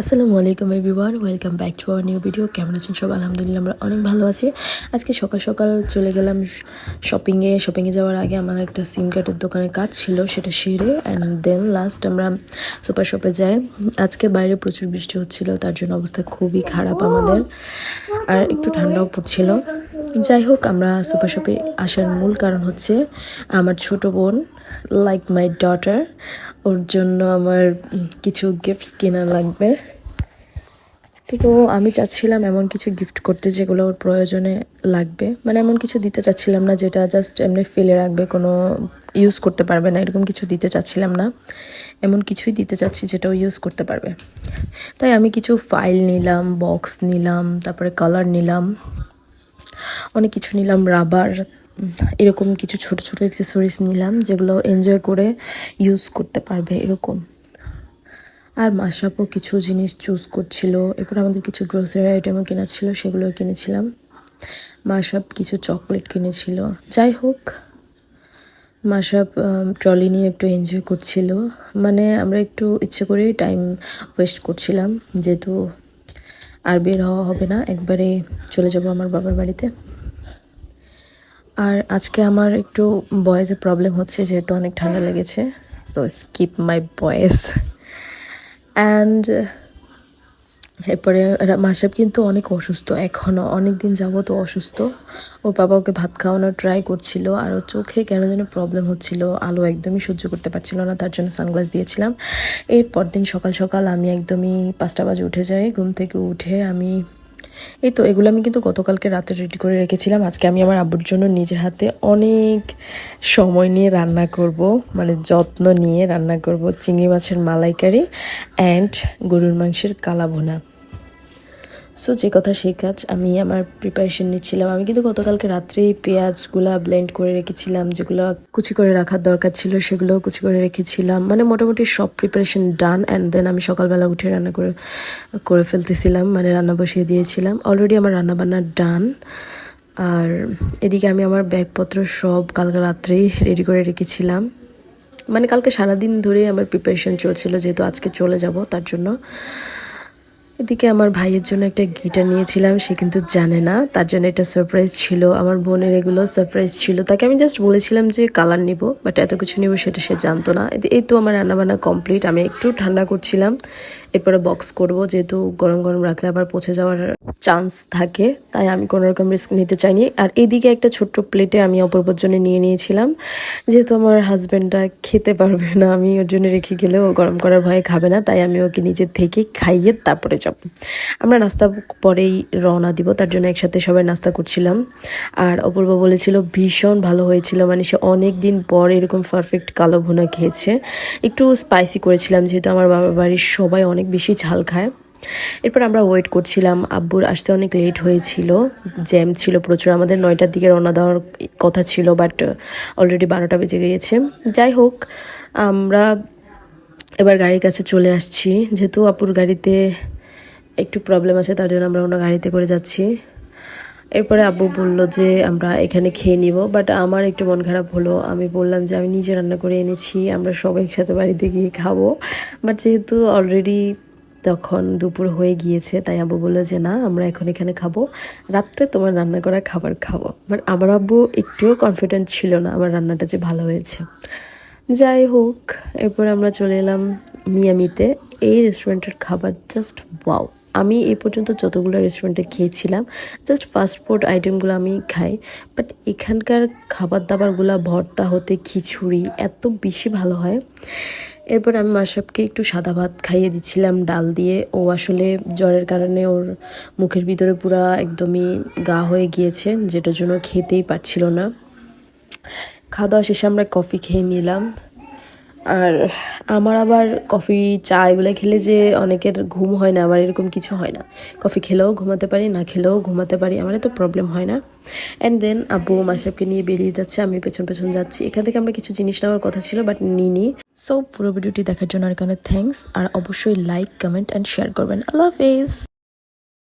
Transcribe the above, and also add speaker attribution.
Speaker 1: আসসালামু আলাইকুম everyone, welcome back to our new video. কেমন আছেন সব? আলহামদুলিল্লাহ, আমরা অনেক ভালো আছি। আজকে সকাল সকাল চলে গেলাম শপিংয়ে শপিংয়ে যাওয়ার আগে আমার একটা সিম কার্ডের দোকানে কাজ ছিল, সেটা সেরে অ্যান্ড দেন লাস্ট আমরা সুপার শপে যাই। আজকে বাইরে প্রচুর বৃষ্টি হচ্ছিল, তার জন্য অবস্থা খুবই খারাপ আমাদের। আর একটু ঠান্ডাও পড়ছিল। যাই হোক, আমরা সুপার শপে আসার মূল কারণ হচ্ছে আমার ছোট বোন লাইক মাই ডটার ওর জন্য আমার কিছু গিফটস কেনা লাগবে। তো আমি চাচ্ছিলাম এমন কিছু গিফট করতে যেগুলো ওর প্রয়োজনে লাগবে। মানে এমন কিছু দিতে চাচ্ছিলাম না যেটা জাস্ট এমনি ফেলে রাখবে, কোনো ইউজ করতে পারবে না, এরকম কিছু দিতে চাচ্ছিলাম না। এমন কিছুই দিতে চাচ্ছি যেটা ও ইউজ করতে পারবে। তাই আমি কিছু ফাইল নিলাম বক্স নিলাম, তারপরে কালার নিলাম, অনেক কিছু নিলাম রাবার এরকম কিছু ছোট ছোট অ্যাক্সেসরিজ নিলাম যেগুলো এনজয় করে ইউজ করতে পারবে, এরকম। আর মাসাপও কিছু জিনিস চুজ করছিল। এরপর আমাদের কিছু গ্রোসারি আইটেমও কেনা ছিল সেগুলো কিনেছিলাম। মাসাপ কিছু চকলেট কিনেছিল। যাই হোক মাসাপ ট্রলি নিয়ে একটু এনজয় করছিল। মানে আমরা একটু ইচ্ছে করেই টাইম ওয়েস্ট করছিলাম, যেহেতু আর বের হওয়া হবে না, একবারে চলে যাব আমার বাবার বাড়িতে। আর আজকে আমার একটু বয়েজে প্রবলেম হচ্ছে, যেহেতু অনেক ঠান্ডা লেগেছে so skip my voice and এরপরে রা- মাসাব কিন্তু অনেক অসুস্থ এখনও অনেক দিন যাবত অসুস্থ। ওর বাবা ওকে ভাত খাওয়ানোর ট্রাই করছিল, আর ও চোখে কেন যেন প্রবলেম হচ্ছিল, আলো একদমই সহ্য করতে পারছিল না, তার জন্য সানগ্লাস দিয়েছিলাম। এরপর দিন সকাল সকাল আমি একদমই পাঁচটা বাজে উঠে যাই, ঘুম থেকে উঠে আমি এই তো, এগুলো আমি কিন্তু গতকালকে রাতে রেডি করে রেখেছিলাম। আজকে আমি আমার আব্বুর জন্য নিজের হাতে অনেক সময় নিয়ে রান্না করব মানে যত্ন নিয়ে রান্না করব চিংড়ি মাছের মালাইকারি অ্যান্ড গরুর মাংসের কালা ভুনা সো যে কথা সেই কাজ আমি আমার প্রিপারেশন নিচ্ছিলাম। আমি কিন্তু গতকালকে রাত্রেই পেঁয়াজগুলা ব্লেন্ড করে রেখেছিলাম, যেগুলো কুচি করে রাখার দরকার ছিল সেগুলো কুচি করে রেখেছিলাম। মানে মোটামুটি সব প্রিপারেশন ডান অ্যান্ড দেন আমি সকালবেলা উঠে রান্না করে করে ফেলতেছিলাম মানে রান্না বসিয়ে দিয়েছিলাম। অলরেডি আমার রান্না বান্না ডান আর এদিকে আমি আমার ব্যাগপত্র সব কালকে রাত্রেই রেডি করে রেখেছিলাম। মানে কালকে সারাদিন ধরে আমার প্রিপারেশন চলছিল, যেহেতু আজকে চলে যাব, তার জন্য। এদিকে আমার ভাইয়ের জন্য একটা গিটার নিয়েছিলাম, সে কিন্তু জানে না। তার জন্য এটা সারপ্রাইজ ছিল। আমার বোনের এগুলো সারপ্রাইজ ছিল। তাকে আমি জাস্ট বলেছিলাম যে কালার নিব বাট এত কিছু নিব সেটা সে জানতো না। এই তো আমার রান্নাবান্না কমপ্লিট আমি একটু ঠান্ডা করছিলাম। এরপরে বক্স করব। যেহেতু গরম গরম রাখলে আবার পচে যাওয়ার চান্স থাকে, তাই আমি কোনো রকম রিস্ক নিতে চাইনি। আর এদিকে একটা ছোট্ট প্লেটে আমি অপূর্বর জন্য নিয়ে নিয়েছিলাম। যেহেতু আমার হাজব্যান্ডটা খেতে পারবে না, আমি ওর জন্য রেখে গেলেও ও গরম করার ভয়ে খাবে না, তাই আমি ওকে নিজের থেকে খাইয়ে তারপরে যাব। আমরা নাস্তা পরেই রওনা দিব, তার জন্য একসাথে সবাই নাস্তা করছিলাম। আর অপূর্ব বলেছিল, ভীষণ ভালো হয়েছিল মানে সে অনেক দিন পর এরকম পারফেক্ট কালো ভুনা খেয়েছে। একটু স্পাইসি করেছিলাম, যেহেতু আমার বাবার বাড়ির সবাই অনেক বেশি ঝাল খায়। এরপর আমরা ওয়েট করছিলাম। আব্বুর আসতে অনেক লেট হয়েছিল। জ্যাম ছিল প্রচুর। আমাদের নয়টার দিকে রওনা দেওয়ার কথা ছিল বাট অলরেডি বারোটা বেজে গিয়েছে। যাই হোক, আমরা এবার গাড়ির কাছে চলে আসছি। যেহেতু আপুর গাড়িতে একটু প্রবলেম আছে, তার জন্য আমরা অন্য গাড়িতে করে যাচ্ছি। এরপরে আব্বু বলল যে, আমরা এখানে খেয়ে নিব। বাট আমার একটু মন খারাপ হলো। আমি বললাম যে, আমি নিজে রান্না করে এনেছি। আমরা সবাই একসাথে বাড়িতে গিয়ে খাব। বাট যেহেতু অলরেডি তখন দুপুর হয়ে গিয়েছে, তাই আব্বু বলল যে, না, আমরা এখন এখানে খাব। রাত্রে তোমার রান্না করা খাবার খাব। বাট আমার আব্বু একটুও কনফিডেন্ট ছিল না আমার রান্নাটা যে ভালো হয়েছে। যাই হোক, এরপর আমরা চলে এলাম মিয়ামিতে। এই রেস্টুরেন্টের খাবার জাস্ট ওয়াও আমি এই পর্যন্ত যতগুলো রেস্টুরেন্টে খেয়েছিলাম জাস্ট ফাস্টফুড আইটেমগুলো আমি খাই বাট এখানকার খাবার দাবারগুলো ভর্তা হতে খিচুড়ি, এত বেশি ভালো হয়। এরপর আমি মাসাবকে একটু সাদা ভাত খাইয়ে দিচ্ছিলাম, ডাল দিয়ে। ও আসলে জ্বরের কারণে ওর মুখের ভিতরে পুরা একদমই গা হয়ে গিয়েছে, যেটার জন্য খেতেই পারছিল না। খাওয়া দাওয়া শেষে আমরা কফি খেয়ে নিলাম। আর আমার আবার কফি, চা এগুলো খেলে যে অনেকের ঘুম হয় না, আমার এরকম কিছু হয় না। কফি খেলেও ঘুমাতে পারি, না খেলেও ঘুমাতে পারি, আমার এত প্রবলেম হয় না। অ্যান্ড দেন আব্বু মাসাবকে নিয়ে বেরিয়ে যাচ্ছে, আমি পেছন পেছন যাচ্ছি। এখান থেকে আমরা কিছু জিনিস নেওয়ার কথা ছিল বাট নিইনি। সো পুরো ভিডিওটি দেখার জন্য আর কারণে থ্যাংকস আর অবশ্যই লাইক কমেন্ট অ্যান্ড শেয়ার করবেন। আল্লাহ হাফেজ